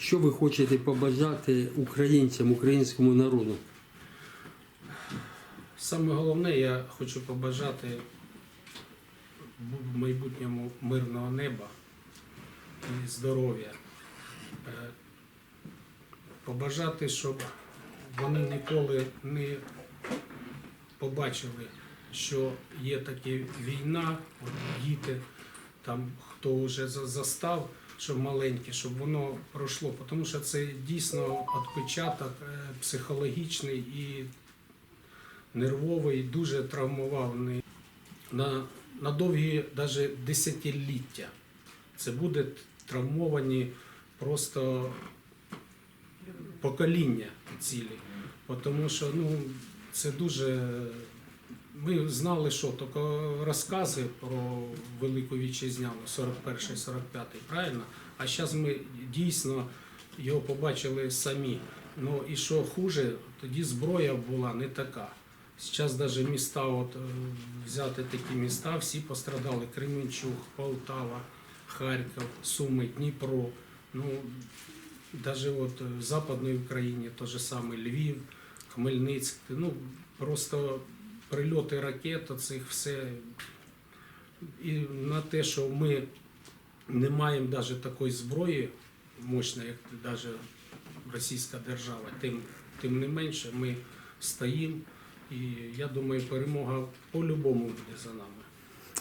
Що ви хочете побажати українцям, українському народу? Саме головне, я хочу побажати в майбутньому мирного неба і здоров'я. Е, Побажати, щоб вони ніколи не побачили, що є така війна, діти, там хто вже застав, щоб маленькі, щоб воно пройшло. Тому що це дійсно відпечаток е, психологічний і нервовий, дуже травмований на, на довгі навіть десятиліття. Це буде травмовані просто покоління цілі. Тому що ну, це дуже. Ми знали, що тільки розкази про Велику Вітчизняну, 41-45, правильно? А зараз ми дійсно його побачили самі. Ну і що хуже, тоді зброя була не така. Зараз навіть міста, от, е, взяти такі міста, всі пострадали. Кременчуг, Полтава, Харків, Суми, Дніпро. Ну, навіть от в Западній Україні те же саме Львів, Хмельницьк. Ну, просто прильоти ракет, цих все. І на те, що ми не маємо навіть такої зброї мощної, як навіть російська держава, тим, тим не менше ми стоїмо. І я думаю, перемога по-любому буде за нами.